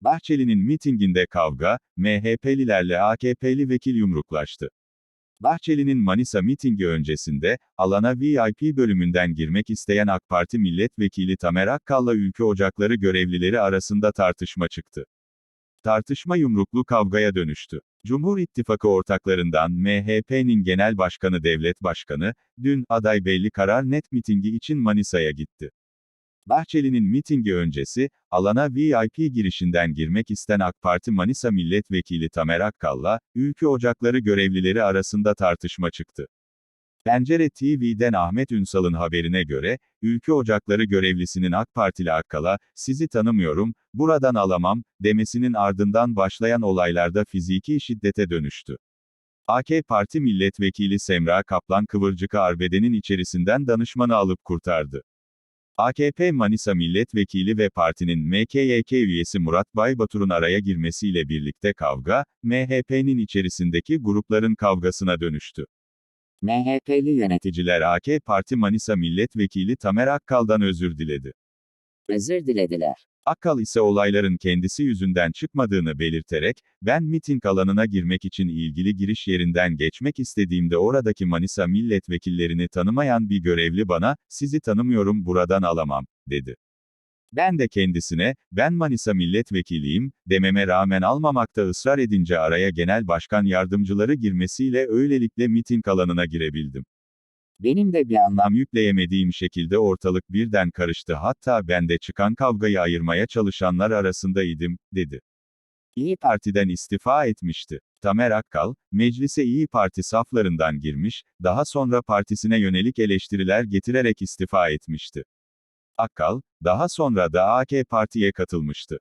Bahçeli'nin mitinginde kavga, MHP'lilerle AKP'li vekil yumruklaştı. Bahçeli'nin Manisa mitingi öncesinde, alana VIP bölümünden girmek isteyen AK Parti milletvekili Tamer Akkal'la Ülke Ocakları görevlileri arasında tartışma çıktı. Tartışma yumruklu kavgaya dönüştü. Cumhur İttifakı ortaklarından MHP'nin Genel Başkanı Devlet Başkanı, dün, aday belli karar net mitingi için Manisa'ya gitti. Bahçeli'nin mitingi öncesi, alana VIP girişinden girmek isten AK Parti Manisa Milletvekili Tamer Akkal'la, Ülke Ocakları görevlileri arasında tartışma çıktı. Pencere TV'den Ahmet Ünsal'ın haberine göre, Ülke Ocakları görevlisinin AK Partili Akkal'a, sizi tanımıyorum, buradan alamam, demesinin ardından başlayan olaylarda fiziki şiddete dönüştü. AK Parti Milletvekili Semra Kaplan Kıvırcık'ı arbedenin içerisinden danışmanı alıp kurtardı. AKP Manisa Milletvekili ve partinin MKYK üyesi Murat Baybatur'un araya girmesiyle birlikte kavga, MHP'nin içerisindeki grupların kavgasına dönüştü. MHP'li Yöneticiler AK Parti Manisa Milletvekili Tamer Akkal'dan özür diledi. özür dilediler. Akkal ise olayların kendisi yüzünden çıkmadığını belirterek, ben miting alanına girmek için ilgili giriş yerinden geçmek istediğimde oradaki Manisa milletvekillerini tanımayan bir görevli bana, sizi tanımıyorum buradan alamam, dedi. Ben de kendisine, ben Manisa milletvekiliyim, dememe rağmen almamakta ısrar edince araya genel başkan yardımcıları girmesiyle öylelikle miting alanına girebildim. Benim de bir anlam yükleyemediğim şekilde ortalık birden karıştı hatta ben de çıkan kavgayı ayırmaya çalışanlar arasındaydım, dedi. İyi Parti'den istifa etmişti. Tamer Akkal, meclise İyi Parti saflarından girmiş, daha sonra partisine yönelik eleştiriler getirerek istifa etmişti. Akkal, daha sonra da AK Parti'ye katılmıştı.